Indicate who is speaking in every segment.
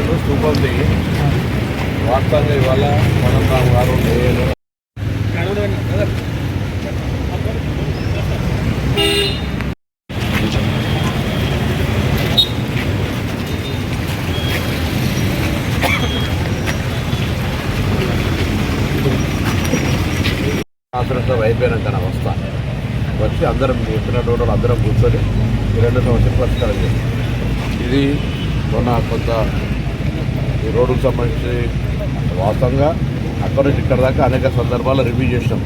Speaker 1: ఉంటుందో స్థూపం దిగి వాస్తవంగా ఇవాళ మనం రాము గారు లేదు అయిపోయినాక నా వస్తా. వచ్చి అందరం చెప్పినటువంటి వాళ్ళు అందరం కూర్చొని రెండు సంవత్సరం పరిష్కారం చేస్తాం. ఇది మొన్న కొంత ఈ రోడ్డుకు సంబంధించి వాస్తవంగా అక్కడ నుంచి ఇక్కడ దాకా అనేక సందర్భాల్లో రివ్యూ చేసినాం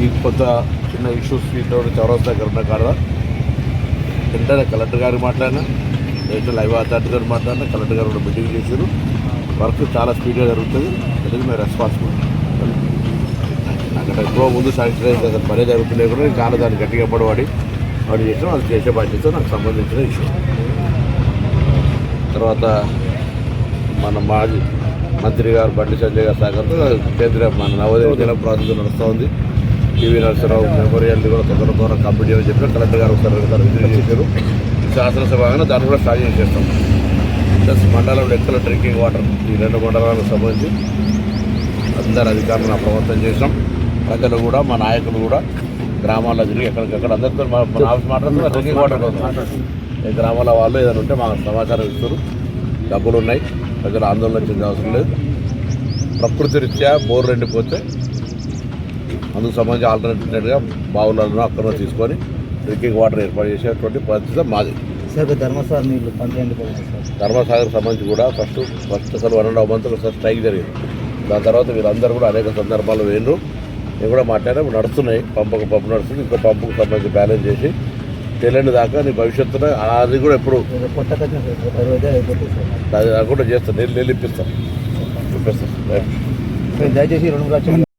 Speaker 1: ఈ కొత్త చిన్న ఇష్యూస్ ఈ చౌరస్ దగ్గర ఉన్న కాడ వెంటనే కలెక్టర్ గారికి మాట్లాడినా లేదంటే లైవ్ అథారిటీ గారు మాట్లాడినా కలెక్టర్ గారు కూడా మీటింగ్ చేశారు. వర్క్ చాలా స్పీడ్గా జరుగుతుంది. అనేది మేము రెస్పాన్సిబుల్ అక్కడ ఎక్కువ ముందు శానిటైజ్ అసలు పనే జరుగుతున్నాయి కూడా నేను చాలా దాన్ని గట్టిగా పడవాడి వాడు చేసిన అది చేసే బాధ్యత నాకు సంబంధించిన ఇష్యూ తర్వాత మన మాజీ మంత్రి గారు బండి సంజయ్ గారి సహకారంతో కేంద్ర మన నవోదయ జిల్లా ప్రాజెక్టు నడుస్తూ ఉంది టీవీ నరసరావు మెమోరియల్ కూడా తొందర తొందర కంప్లీట్ చేయమని చెప్పిన కలెక్టర్ గారు ఒకసారి ఒకసారి విజిట్ చేశారు. శాసనసభగా దాన్ని కూడా స్టార్ట్ చేస్తాం ప్లస్ మండలంలో ఎక్కడ డ్రింకింగ్ వాటర్ ఈ రెండు మండలాలకు సంబంధించి అందరు అధికారులను అప్రమత్తం చేసాం ప్రజలు కూడా మా నాయకులు కూడా గ్రామాల్లో తిరిగి ఎక్కడికక్కడ అందరితో మన ఆఫీస్ మాట్లాడుతున్నా డ్రింకింగ్ వాటర్ కోసం. ఈ గ్రామాల వాళ్ళు ఏదైనా ఉంటే మాకు సమాచారం ఇస్తారు. డబ్బులు ఉన్నాయి. ప్రజలు ఆందోళన చెందే అవసరం లేదు. ప్రకృతి రీత్యా బోర్ ఎండిపోతే అందుకు సంబంధించి ఆల్టర్నేటివ్గా బావులను అక్కడ తీసుకొని డ్రింకింగ్ వాటర్ ఏర్పాటు చేసేటువంటి పరిస్థితి మాది.
Speaker 2: సార్ ధర్మసార్ నీళ్ళు
Speaker 1: ధర్మసాగర్ సంబంధించి కూడా ఫస్ట్ ఫస్ట్ అసలు వన్ అండ్ హాఫ్ మంత్ ఒకసారి స్ట్రైక్ జరిగింది. దాని తర్వాత వీళ్ళందరూ కూడా అనేక సందర్భాలు వేయండు నేను కూడా మాట్లాడా నడుస్తున్నాయి. పంపకు పంపు నడుస్తుంది. ఇంకో పంపుకు సంబంధించి బ్యాలెన్స్ చేసి తెలియని దాకా నీ భవిష్యత్తులో అది కూడా ఎప్పుడు అది అది కూడా చేస్తాను నేను నేను ఇప్పిస్తాను
Speaker 2: దయచేసి రెండు